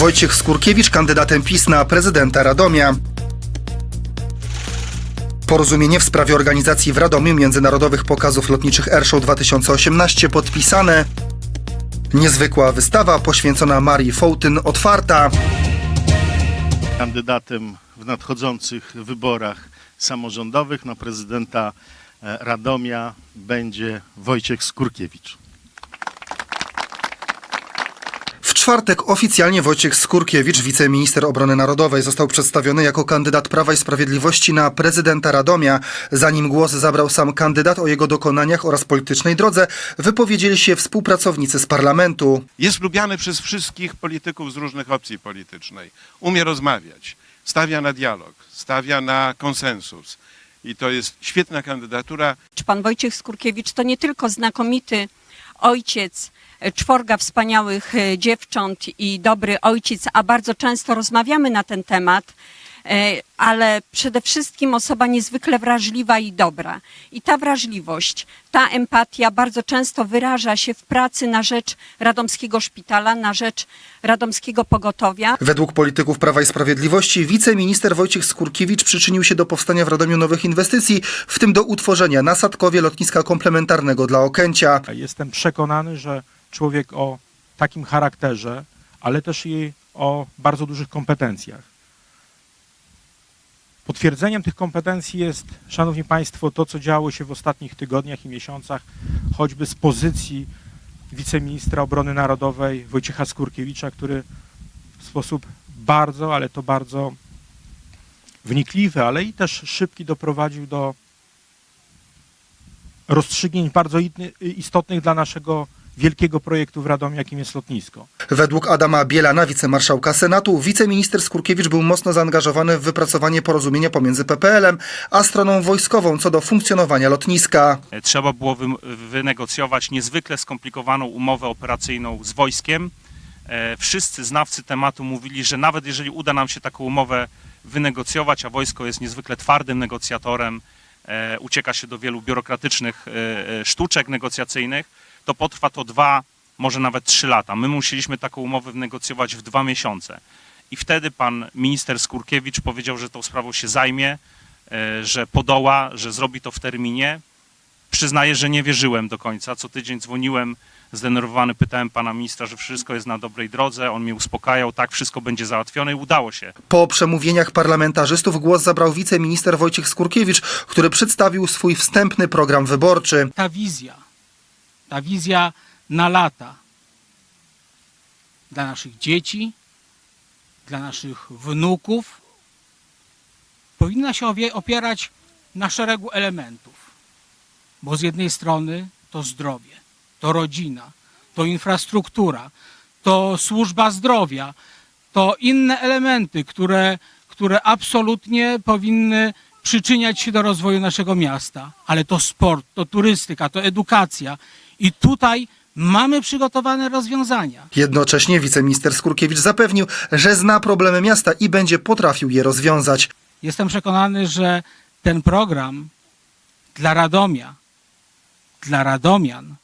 Wojciech Skurkiewicz kandydatem PiS na prezydenta Radomia. Porozumienie w sprawie organizacji w Radomiu Międzynarodowych Pokazów Lotniczych Airshow 2018 podpisane. Niezwykła wystawa poświęcona Marii Fołtyn otwarta. kandydatem w nadchodzących wyborach samorządowych na prezydenta e, Radomia będzie Wojciech Skurkiewicz. W czwartek oficjalnie Wojciech Skurkiewicz, wiceminister obrony narodowej, został przedstawiony jako kandydat Prawa i Sprawiedliwości na prezydenta Radomia. Zanim głos zabrał sam kandydat o jego dokonaniach oraz politycznej drodze, wypowiedzieli się współpracownicy z parlamentu. Jest lubiany przez wszystkich polityków z różnych opcji politycznej. Umie rozmawiać, stawia na dialog, stawia na konsensus. I to jest świetna kandydatura. Czy pan Wojciech Skurkiewicz to nie tylko znakomity ojciec, czworga wspaniałych e, dziewcząt i dobry ojciec, a bardzo często rozmawiamy na ten temat, e, ale przede wszystkim osoba niezwykle wrażliwa i dobra. I ta wrażliwość, ta empatia bardzo często wyraża się w pracy na rzecz Radomskiego Szpitala, na rzecz Radomskiego Pogotowia. Według polityków Prawa i Sprawiedliwości wiceminister Wojciech Skurkiewicz przyczynił się do powstania w Radomiu nowych inwestycji, w tym do utworzenia na Sadkowie lotniska komplementarnego dla Okęcia. Jestem przekonany, że człowiek o takim charakterze, ale też i o bardzo dużych kompetencjach. Potwierdzeniem tych kompetencji jest, Szanowni Państwo, to, co działo się w ostatnich tygodniach i miesiącach, choćby z pozycji wiceministra obrony narodowej Wojciecha Skurkiewicza, który w sposób bardzo, ale to bardzo wnikliwy, ale i też szybki doprowadził do rozstrzygnięć bardzo istotnych dla naszego wielkiego projektu w Radomiu, jakim jest lotnisko. Według Adama Bielana, wicemarszałka Senatu, wiceminister Skurkiewicz był mocno zaangażowany w wypracowanie porozumienia pomiędzy PPL-em a stroną wojskową co do funkcjonowania lotniska. Trzeba było wy, wynegocjować niezwykle skomplikowaną umowę operacyjną z wojskiem. E, Wszyscy znawcy tematu mówili, że nawet jeżeli uda nam się taką umowę wynegocjować, a wojsko jest niezwykle twardym negocjatorem, e, ucieka się do wielu biurokratycznych e, sztuczek negocjacyjnych, to potrwa to dwa, może nawet trzy lata. My musieliśmy taką umowę wynegocjować w dwa miesiące. I wtedy pan minister Skurkiewicz powiedział, że tą sprawą się zajmie, e, że podoła, że zrobi to w terminie. Przyznaję, że nie wierzyłem do końca. Co tydzień dzwoniłem zdenerwowany, pytałem pana ministra, że wszystko jest na dobrej drodze. On mnie uspokajał, tak, wszystko będzie załatwione i udało się. Po przemówieniach parlamentarzystów głos zabrał wiceminister Wojciech Skurkiewicz, który przedstawił swój wstępny program wyborczy. ta wizja, ta wizja na lata dla naszych dzieci, dla naszych wnuków, powinna się opierać na szeregu elementów. Bo z jednej strony to zdrowie, to rodzina, to infrastruktura, to służba zdrowia, to inne elementy, które, które absolutnie powinny przyczyniać się do rozwoju naszego miasta. Ale to sport, to turystyka, to edukacja. I tutaj mamy przygotowane rozwiązania. Jednocześnie wiceminister Skurkiewicz zapewnił, że zna problemy miasta i będzie potrafił je rozwiązać. Jestem przekonany, że ten program dla Radomia, dla Radomian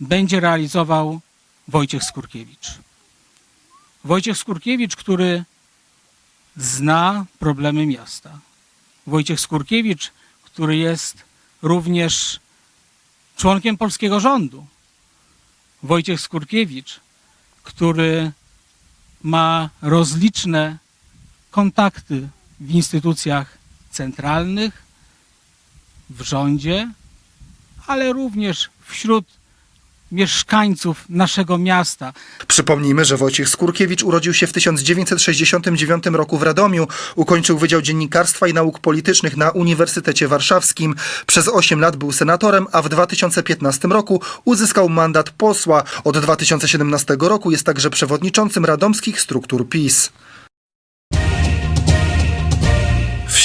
będzie realizował Wojciech Skurkiewicz. Wojciech Skurkiewicz, który zna problemy miasta. Wojciech Skurkiewicz, który jest również członkiem polskiego rządu. Wojciech Skurkiewicz, który ma rozliczne kontakty w instytucjach centralnych, w rządzie, ale również wśród mieszkańców naszego miasta. Przypomnijmy, że Wojciech Skurkiewicz urodził się w 1969 roku w Radomiu. Ukończył Wydział Dziennikarstwa i Nauk Politycznych na Uniwersytecie Warszawskim. Przez 8 lat był senatorem, a w 2015 roku uzyskał mandat posła. Od 2017 roku jest także przewodniczącym radomskich struktur PiS.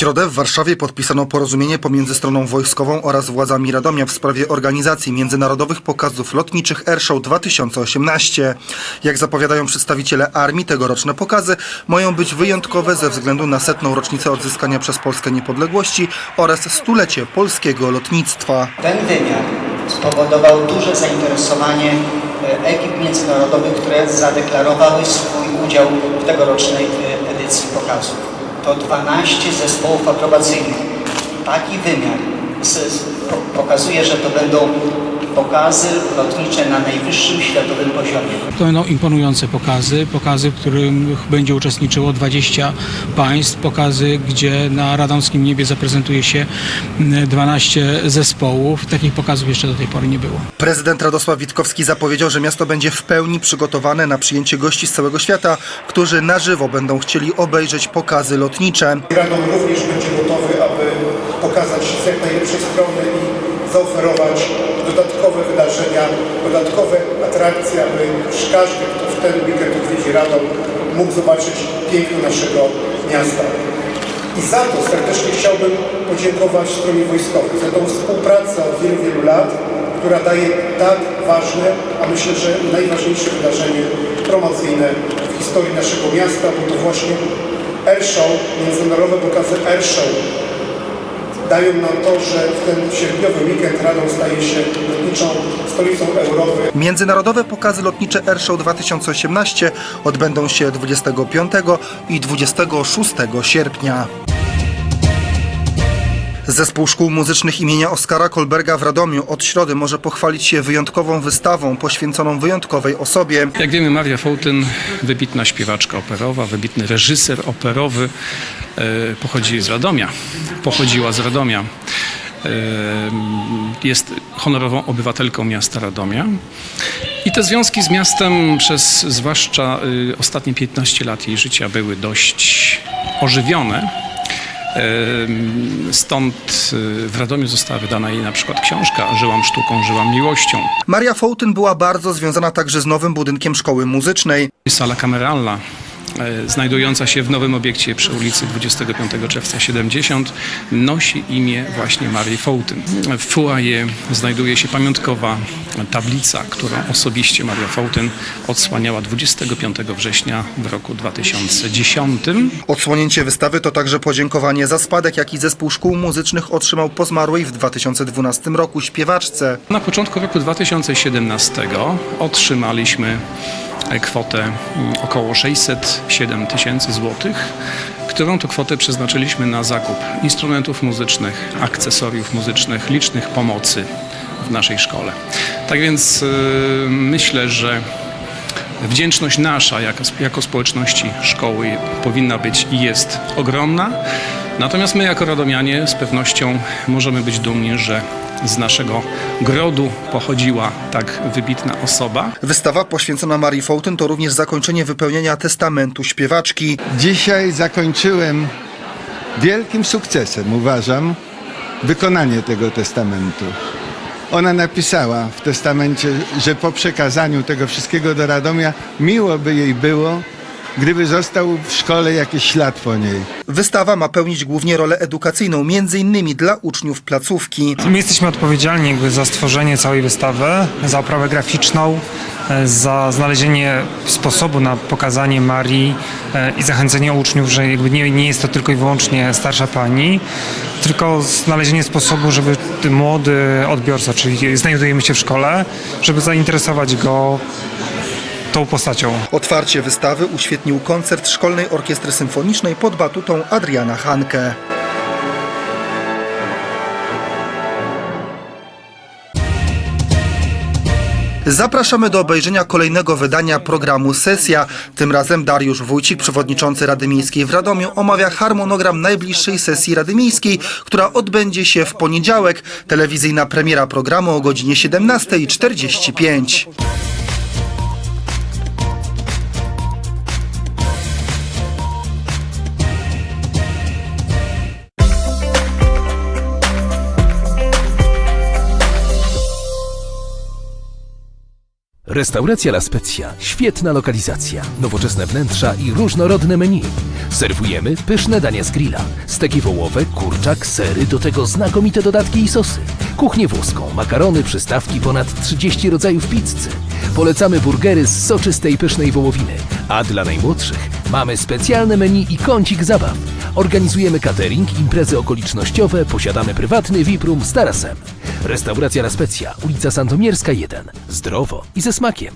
Środę w Warszawie podpisano porozumienie pomiędzy stroną wojskową oraz władzami Radomia w sprawie organizacji międzynarodowych pokazów lotniczych Airshow 2018. Jak zapowiadają przedstawiciele armii, tegoroczne pokazy mają być wyjątkowe ze względu na setną rocznicę odzyskania przez Polskę niepodległości oraz stulecie polskiego lotnictwa. Ten wymiar spowodował duże zainteresowanie e, ekip międzynarodowych, które zadeklarowały swój udział w tegorocznej e, edycji pokazów. To 12 zespołów aprobacyjnych. Taki wymiar pokazuje, że to będą pokazy lotnicze na najwyższym światowym poziomie. To będą imponujące pokazy, pokazy, w których będzie uczestniczyło 20 państw, pokazy, gdzie na radomskim niebie zaprezentuje się mm, 12 zespołów. Takich pokazów jeszcze do tej pory nie było. Prezydent Radosław Witkowski zapowiedział, że miasto będzie w pełni przygotowane na przyjęcie gości z całego świata, którzy na żywo będą chcieli obejrzeć pokazy lotnicze. Radom również będzie gotowy, aby pokazać się z jak najlepszej strony i zaoferować dodatkowe wydarzenia, dodatkowe atrakcje, aby każdy, kto w ten weekend odwiedzi Radom, mógł zobaczyć piękno naszego miasta. I za to serdecznie chciałbym podziękować stronie wojskowej, za tą współpracę od wielu, wielu lat, która daje tak ważne, a myślę, że najważniejsze wydarzenie promocyjne w historii naszego miasta, bo to właśnie Airshow, międzynarodowe pokazy Airshow dają nam to, że w ten sierpniowy weekend Radom staje się lotniczą stolicą Europy. Międzynarodowe pokazy lotnicze Airshow 2018 odbędą się 25 i 26 sierpnia. Zespół Szkół Muzycznych imienia Oskara Kolberga w Radomiu od środy może pochwalić się wyjątkową wystawą poświęconą wyjątkowej osobie. Jak wiemy, Maria Fołtyn, wybitna śpiewaczka operowa, wybitny reżyser operowy, e, pochodzi z Radomia. Pochodziła z Radomia. E, Jest honorową obywatelką miasta Radomia. I te związki z miastem przez zwłaszcza y, ostatnie 15 lat jej życia były dość ożywione. Stąd y, w Radomiu została wydana jej na przykład książka Żyłam sztuką, żyłam miłością. Maria Fołtyn była bardzo związana także z nowym budynkiem szkoły muzycznej. Sala kameralna, E, znajdująca się w nowym obiekcie przy ulicy 25 Czerwca 70 nosi imię właśnie Marii Fołtyn. W fuaje znajduje się pamiątkowa tablica, którą osobiście Maria Fołtyn odsłaniała 25 września w roku 2010. Odsłonięcie wystawy to także podziękowanie za spadek, jaki zespół szkół muzycznych otrzymał po zmarłej w 2012 roku śpiewaczce. Na początku roku 2017 otrzymaliśmy kwotę mm, około 600 7 tysięcy złotych, którą to kwotę przeznaczyliśmy na zakup instrumentów muzycznych, akcesoriów muzycznych, licznych pomocy w naszej szkole. Tak więc yy, myślę, że wdzięczność nasza jako, jako społeczności szkoły powinna być i jest ogromna. Natomiast my jako radomianie z pewnością możemy być dumni, że z naszego grodu pochodziła tak wybitna osoba. Wystawa poświęcona Marii Fołtyn to również zakończenie wypełnienia testamentu śpiewaczki. Dzisiaj zakończyłem wielkim sukcesem, uważam, wykonanie tego testamentu. Ona napisała w testamencie, że po przekazaniu tego wszystkiego do Radomia miło by jej było, gdyby został w szkole jakiś ślad po niej. Wystawa ma pełnić głównie rolę edukacyjną, między innymi dla uczniów placówki. My jesteśmy odpowiedzialni jakby za stworzenie całej wystawy, za oprawę graficzną, e, za znalezienie sposobu na pokazanie Marii e, i zachęcenie uczniów, że jakby nie, nie jest to tylko i wyłącznie starsza pani, tylko znalezienie sposobu, żeby młody odbiorca, czyli znajdujemy się w szkole, żeby zainteresować go tą postacią. Otwarcie wystawy uświetnił koncert Szkolnej Orkiestry Symfonicznej pod batutą Adriana Hanke. Zapraszamy do obejrzenia kolejnego wydania programu Sesja. Tym razem Dariusz Wójcik, przewodniczący Rady Miejskiej w Radomiu, omawia harmonogram najbliższej sesji Rady Miejskiej, która odbędzie się w poniedziałek. Telewizyjna premiera programu o godzinie 17.45. Restauracja La Spezia. Świetna lokalizacja, nowoczesne wnętrza i różnorodne menu. Serwujemy pyszne dania z grilla. Steki wołowe, kurczak, sery, do tego znakomite dodatki i sosy. Kuchnię włoską, makarony, przystawki, ponad 30 rodzajów pizzy. Polecamy burgery z soczystej pysznej wołowiny. A dla najmłodszych mamy specjalne menu i kącik zabaw. Organizujemy catering, imprezy okolicznościowe, posiadamy prywatny VIP room z tarasem. Restauracja La Spezia, ulica Sandomierska 1. Zdrowo i ze smakiem.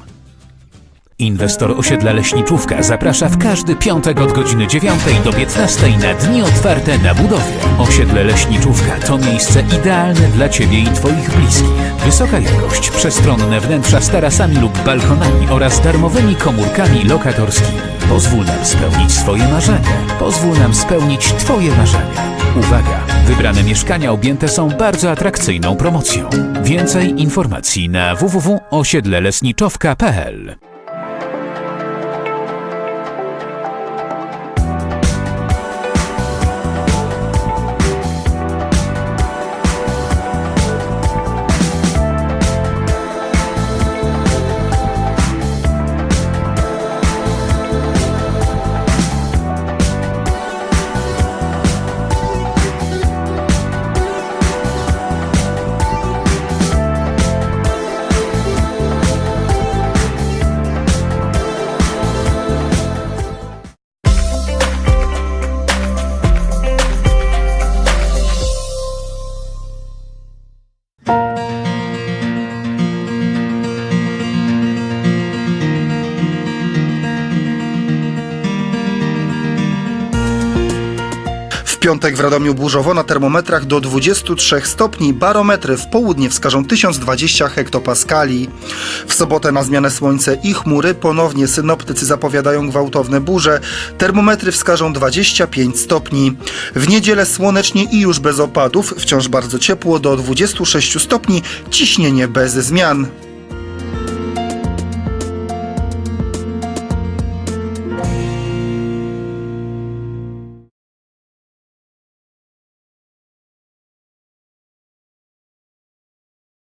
Inwestor osiedla Leśniczówka zaprasza w każdy piątek od godziny 9 do 15 na dni otwarte na budowie. Osiedle Leśniczówka to miejsce idealne dla Ciebie i Twoich bliskich. Wysoka jakość, przestronne wnętrza z tarasami lub balkonami oraz darmowymi komórkami lokatorskimi. Pozwól nam spełnić swoje marzenia. Pozwól nam spełnić Twoje marzenia. Uwaga! Wybrane mieszkania objęte są bardzo atrakcyjną promocją. Więcej informacji na www.osiedlelesniczowka.pl piątek w Radomiu burzowo na termometrach do 23 stopni, barometry w południe wskażą 1020 hektopaskali. W sobotę na zmianę słońce i chmury ponownie synoptycy zapowiadają gwałtowne burze, termometry wskażą 25 stopni. W niedzielę słonecznie i już bez opadów, wciąż bardzo ciepło do 26 stopni, ciśnienie bez zmian.